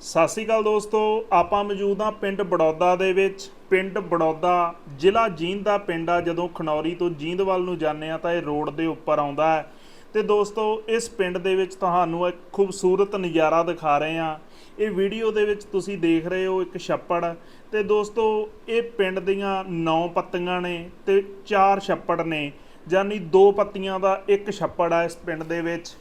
ਸਤਿ ਸ਼੍ਰੀ ਅਕਾਲ ਦੋਸਤੋ, ਆਪਾਂ ਮੌਜੂਦ ਹਾਂ ਪਿੰਡ ਬੜੌਦਾ ਦੇ ਵਿੱਚ। ਪਿੰਡ ਬੜੌਦਾ ਜ਼ਿਲ੍ਹਾ ਜੀਂਦ ਦਾ ਪਿੰਡ ਆ, ਜਦੋਂ ਖਨੌਰੀ ਤੋਂ ਜੀਂਦ ਵੱਲ ਨੂੰ ਜਾਂਦੇ ਆ ਤਾਂ ਇਹ ਰੋਡ ਦੇ ਉੱਪਰ ਆਉਂਦਾ ਹੈ। ਤੇ ਦੋਸਤੋ, ਇਸ ਪਿੰਡ ਦੇ ਵਿੱਚ ਤੁਹਾਨੂੰ ਇੱਕ ਖੂਬਸੂਰਤ ਨਜ਼ਾਰਾ ਦਿਖਾ ਰਹੇ ਆ ਇਹ ਵੀਡੀਓ ਦੇ ਵਿੱਚ ਤੁਸੀਂ ਦੇਖ ਰਹੇ ਹੋ ਇੱਕ ਛੱਪੜ। ਤੇ ਦੋਸਤੋ, ਇਹ ਪਿੰਡ ਦੀਆਂ 9 ਪੱਤੀਆਂ ਨੇ ਤੇ 4 ਛੱਪੜ ਨੇ। ਯਾਨੀ ਦੋ ਪੱਤੀਆਂ ਦਾ ਇੱਕ ਛੱਪੜ ਆ ਇਸ ਪਿੰਡ ਦੇ ਵਿੱਚ।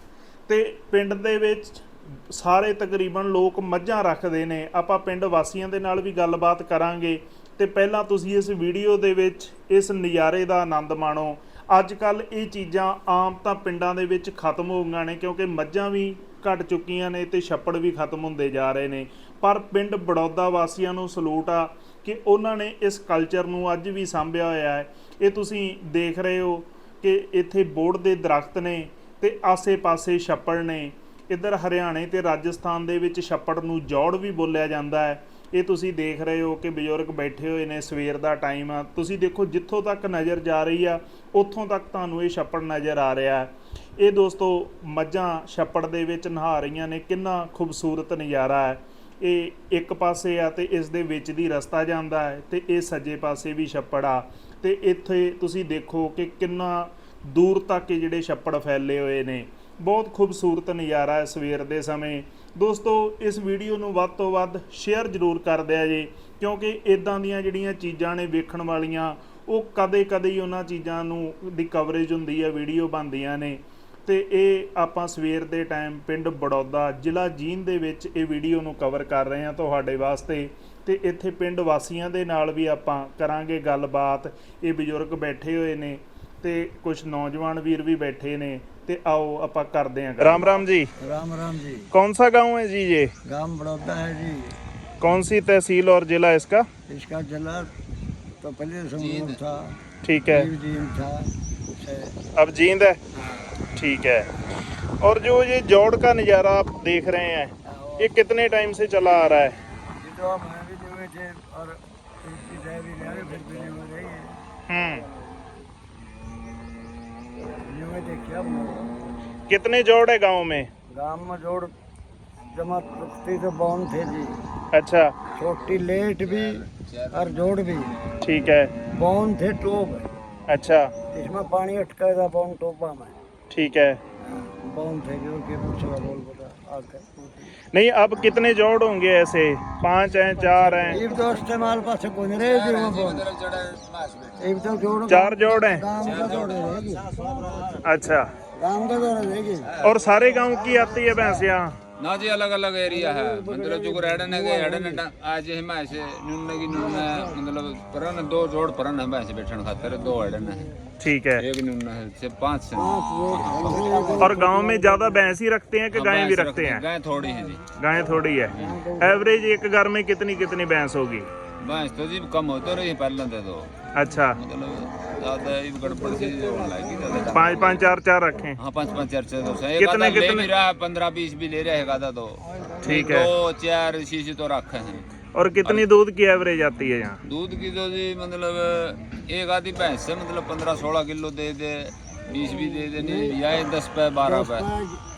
ਤੇ ਪਿੰਡ ਦੇ ਵਿੱਚ ਸਾਰੇ ਤਕਰੀਬਨ ਲੋਕ ਮੱਝਾਂ ਰੱਖਦੇ ਨੇ। ਆਪਾਂ ਪਿੰਡ ਵਾਸੀਆਂ ਦੇ ਨਾਲ ਵੀ ਗੱਲਬਾਤ ਕਰਾਂਗੇ। ਤੇ ਪਹਿਲਾਂ ਤੁਸੀਂ ਇਸ ਵੀਡੀਓ ਦੇ ਵਿੱਚ ਇਸ ਨਜ਼ਾਰੇ ਦਾ ਆਨੰਦ ਮਾਣੋ। ਅੱਜ ਕੱਲ ਇਹ ਚੀਜ਼ਾਂ ਆਮ ਤਾਂ ਪਿੰਡਾਂ ਦੇ ਵਿੱਚ ਖਤਮ ਹੋ ਗਈਆਂ ਨੇ, ਕਿਉਂਕਿ ਮੱਝਾਂ ਵੀ ਘਟ ਚੁੱਕੀਆਂ ਨੇ ਤੇ ਛੱਪੜ ਵੀ ਖਤਮ ਹੁੰਦੇ ਜਾ ਰਹੇ ਨੇ। ਪਰ ਪਿੰਡ ਬੜੌਦਾ ਵਾਸੀਆਂ ਨੂੰ ਸਲੂਟ ਆ ਕਿ ਉਹਨਾਂ ਨੇ ਇਸ ਕਲਚਰ ਨੂੰ ਅੱਜ ਵੀ ਸਾਂਭਿਆ ਹੋਇਆ ਹੈ। ਇਹ ਤੁਸੀਂ ਦੇਖ ਰਹੇ ਹੋ ਕਿ ਇੱਥੇ ਬੋੜ ਦੇ ਦਰਖਤ ਨੇ ਤੇ ਆਸੇ-ਪਾਸੇ ਛੱਪੜ ਨੇ। ਇੱਧਰ ਹਰਿਆਣੇ ਤੇ ਰਾਜਸਥਾਨ ਦੇ ਵਿੱਚ ਛੱਪੜ ਨੂੰ ਜੌੜ ਵੀ ਬੋਲਿਆ ਜਾਂਦਾ ਹੈ। ਇਹ ਤੁਸੀਂ ਦੇਖ ਰਹੇ ਹੋ ਕਿ ਬਜ਼ੁਰਗ ਬੈਠੇ ਹੋਏ ਨੇ ਸਵੇਰ ਦਾ ਟਾਈਮ। ਆ ਤੁਸੀਂ ਦੇਖੋ ਜਿੱਥੋਂ ਤੱਕ ਨਜ਼ਰ ਜਾ ਰਹੀ ਆ, ਉੱਥੋਂ ਤੱਕ ਤੁਹਾਨੂੰ ਇਹ ਛੱਪੜ ਨਜ਼ਰ ਆ ਰਿਹਾ ਹੈ। ਇਹ ਦੋਸਤੋ ਮੱਝਾਂ ਛੱਪੜ ਦੇ ਵਿੱਚ ਨਹਾ ਰਹੀਆਂ ਨੇ, ਕਿੰਨਾ ਖੂਬਸੂਰਤ ਨਜ਼ਾਰਾ ਹੈ। ਇਹ ਇੱਕ ਪਾਸੇ ਆ ਤੇ ਇਸ ਦੇ ਵਿੱਚ ਦੀ ਰਸਤਾ ਜਾਂਦਾ ਹੈ ਤੇ ਇਹ ਸੱਜੇ ਪਾਸੇ ਵੀ ਛੱਪੜ ਆ। ਤੇ ਇੱਥੇ ਤੁਸੀਂ ਦੇਖੋ ਕਿ ਕਿੰਨਾ ਦੂਰ ਤੱਕ ਜਿਹੜੇ ਛੱਪੜ ਫੈਲੇ ਹੋਏ ਨੇ। ਬਹੁਤ ਖੂਬਸੂਰਤ ਨਜ਼ਾਰਾ ਹੈ ਸਵੇਰ ਦੇ ਸਮੇਂ। ਦੋਸਤੋ, ਇਸ ਵੀਡੀਓ ਨੂੰ ਵੱਧ ਤੋਂ ਵੱਧ ਸ਼ੇਅਰ ਜ਼ਰੂਰ ਕਰ ਦਿਆ ਜੇ, ਕਿਉਂਕਿ ਇਦਾਂ ਦੀਆਂ ਜਿਹੜੀਆਂ ਚੀਜ਼ਾਂ ਨੇ ਵੇਖਣ ਵਾਲੀਆਂ, ਉਹ ਕਦੇ-ਕਦੇ ਹੀ ਉਹਨਾਂ ਚੀਜ਼ਾਂ ਨੂੰ ਦੀ ਕਵਰੇਜ ਹੁੰਦੀ ਹੈ ਵੀਡੀਓ ਬਣਦੀਆਂ ਨੇ। ਤੇ ਇਹ ਆਪਾਂ ਸਵੇਰ ਦੇ ਟਾਈਮ ਪਿੰਡ ਬੜੌਦਾ ਜ਼ਿਲ੍ਹਾ ਜੀਨ ਦੇ ਵਿੱਚ ਇਹ ਵੀਡੀਓ ਨੂੰ ਕਵਰ ਕਰ ਰਹੇ ਹਾਂ ਤੁਹਾਡੇ ਵਾਸਤੇ। ਤੇ ਇੱਥੇ ਪਿੰਡ ਵਾਸੀਆਂ ਦੇ ਨਾਲ ਵੀ ਆਪਾਂ ਕਰਾਂਗੇ ਗੱਲਬਾਤ। ਇਹ ਬਜ਼ੁਰਗ ਬੈਠੇ ਹੋਏ ਨੇ। ਤੇ ਕੁਝ ਨੌਜਵਾਨ ਵੀਰ ਵੀ ਬੈਠੇ ਨੇ ਤੇ ਆਓ ਆਪਾਂ ਕਰਦੇ ਹਾਂ ਰਾਮ ਰਾਮ ਜੀ राम राम जी कौन सा गांव है जी ये गांव बड़ौदा है जी कौन सी तहसील और जिला इसका इसका जिला तो पहले समूह था ठीक है जीव जीम था कुछ है अब जींद है ठीक है और जो ये जौड़ का नज़ारा आप देख रहे हैं ये कितने टाइम से चला आ रहा है ये तो हम भी जो हुए थे और इसकी डायरी ले रहे फिर भी नहीं हो रही है हम्म कितने जौड़ है गांव में गांव में जोड़ जमा थी तो बौन थे जी अच्छा छोटी लेट भी और जोड़ भी ठीक है बौन थे टोप अच्छा इसमें पानी अटका था बौन टोपा में ठीक है कौन थे कि उनके पूछो बोल बोला आजकल नहीं अब कितने जोड़ होंगे ऐसे पांच हैं चार हैं एक तो इस्तेमाल पास गुन रहे थे वो बोल एक तो जोड़ चार जोड़ हैं अच्छा गांव का जोड़ रहेगी और सारे गांव की आती है भैंस यहाँ ना जी अलग अलग एरिया है मतलब जो रेडन है कि रेडन है आज हिमा से नुन की नुन है मतलब परन दो जोड़ परन है भैंस बैठन खातर दो हेडन है ठीक है एक नुन है से पांच से और गांव में ज्यादा भैंस ही रखते हैं कि गायें भी भैंस रखते हैं गाय थोड़ी है जी गायें थोड़ी है एवरेज एक घर में कितनी कितनी भैंस होगी भैंस तो जी कम होते रही पहले दे दो अच्छा मतलब ज्यादा ही गड़बड़ सी होने लगी ज्यादा पाँच पाँच चार चार रखें हाँ पाँच पाँच चार छह दो सौ एक कितने- आधा ले कितने? भी रहा है पंद्रह बीस भी ले रहा है एक आधा तो ठीक है दो चार शीशी तो रखे हैं और कितनी दूध की एवरेज आती है यहाँ दूध की तो जी मतलब एक आधी भैंस से मतलब पंद्रह सोलह किलो दे दे बीस भी दे दे नहीं या ये दस पे बारह पे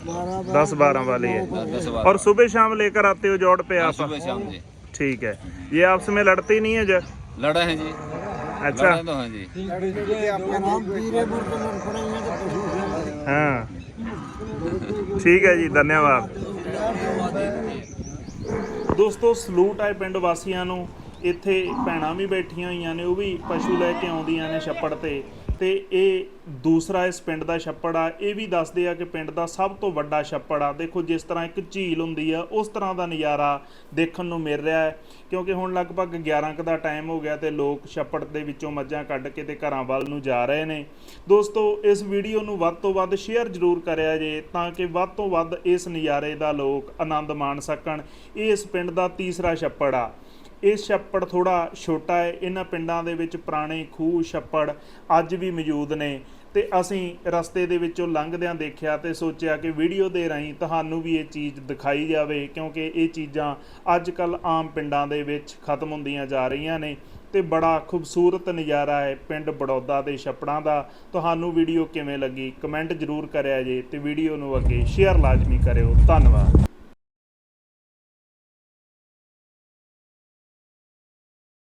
बारह दस बारह वाली है दस बारह और सुबह शाम लेकर आते हो जोड़ पे हाँ, आप सुबह शाम जी ठीक है ये आपस में लड़ती नहीं है जो लड़े हैं जी ਅੱਛਾ। ਠੀਕ ਹੈ ਜੀ ਧੰਨਵਾਦ। ਦੋਸਤੋ ਸਲੂਟ ਹੈ ਪਿੰਡ ਵਾਸੀਆਂ ਨੂੰ ਇੱਥੇ ਭੈਣਾਂ ਵੀ ਬੈਠੀਆਂ ਹੋਈਆਂ ਨੇ, ਉਹ ਵੀ ਪਸ਼ੂ ਲੈ ਕੇ ਆਉਂਦੀਆਂ ਨੇ ਛੱਪੜ ਤੇ। ਤੇ ਇਹ ਦੂਸਰਾ ਇਸ ਪਿੰਡ ਦਾ ਛੱਪੜ ਆ, ਇਹ ਵੀ ਦੱਸਦੇ ਆ ਕਿ ਪਿੰਡ ਦਾ ਸਭ ਤੋਂ ਵੱਡਾ ਛੱਪੜ ਆ। ਦੇਖੋ, ਜਿਸ ਤਰ੍ਹਾਂ ਇੱਕ ਝੀਲ ਹੁੰਦੀ ਆ, ਉਸ ਤਰ੍ਹਾਂ ਦਾ ਨਜ਼ਾਰਾ ਦੇਖਣ ਨੂੰ ਮਿਲ ਰਿਹਾ ਹੈ। ਕਿਉਂਕਿ ਹੁਣ ਲਗਭਗ 11 ਕੁ ਦਾ ਟਾਈਮ ਹੋ ਗਿਆ ਤੇ ਲੋਕ ਛੱਪੜ ਦੇ ਵਿੱਚੋਂ ਮੱਝਾਂ ਕੱਢ ਕੇ ਤੇ ਘਰਾਂ ਵੱਲ ਨੂੰ ਜਾ ਰਹੇ ਨੇ। ਦੋਸਤੋ, ਇਸ ਵੀਡੀਓ ਨੂੰ ਵੱਧ ਤੋਂ ਵੱਧ ਸ਼ੇਅਰ ਜ਼ਰੂਰ ਕਰਿਆ ਜੇ, ਤਾਂ ਕਿ ਵੱਧ ਤੋਂ ਵੱਧ ਇਸ ਨਜ਼ਾਰੇ ਦਾ ਲੋਕ ਆਨੰਦ ਮਾਣ ਸਕਣ। ਇਹ ਇਸ ਪਿੰਡ ਦਾ ਤੀਸਰਾ ਛੱਪੜ ਆ। ਇਹ ਛੱਪੜ ਥੋੜਾ ਛੋਟਾ ਹੈ, ਇਹਨਾਂ ਪਿੰਡਾਂ ਦੇ ਵਿੱਚ ਪੁਰਾਣੇ ਖੂਹ ਛੱਪੜ ਅੱਜ ਵੀ ਮੌਜੂਦ ਨੇ ਤੇ ਅਸੀਂ ਰਸਤੇ ਦੇ ਵਿੱਚੋਂ ਲੰਘਦਿਆਂ ਦੇਖਿਆ ਤੇ ਸੋਚਿਆ ਕਿ ਵੀਡੀਓ ਦੇ ਰਾਹੀਂ ਤੁਹਾਨੂੰ ਵੀ ਇਹ ਚੀਜ਼ ਦਿਖਾਈ ਜਾਵੇ, ਕਿਉਂਕਿ ਇਹ ਚੀਜ਼ਾਂ ਅੱਜ ਕੱਲ ਆਮ ਪਿੰਡਾਂ ਦੇ ਵਿੱਚ ਖਤਮ ਹੁੰਦੀਆਂ ਜਾ ਰਹੀਆਂ ਨੇ ਤੇ ਬੜਾ ਖੂਬਸੂਰਤ ਨਜ਼ਾਰਾ ਹੈ ਪਿੰਡ ਬੜੌਦਾ ਦੇ ਛੱਪੜਾਂ ਦਾ। ਤੁਹਾਨੂੰ ਵੀਡੀਓ ਕਿਵੇਂ ਲੱਗੀ? ਕਮੈਂਟ ਜ਼ਰੂਰ ਕਰਿਆ ਜੇ ਤੇ ਵੀਡੀਓ ਨੂੰ ਅੱਗੇ ਸ਼ੇਅਰ ਲਾਜ਼ਮੀ ਕਰਿਓ। ਧੰਨਵਾਦ।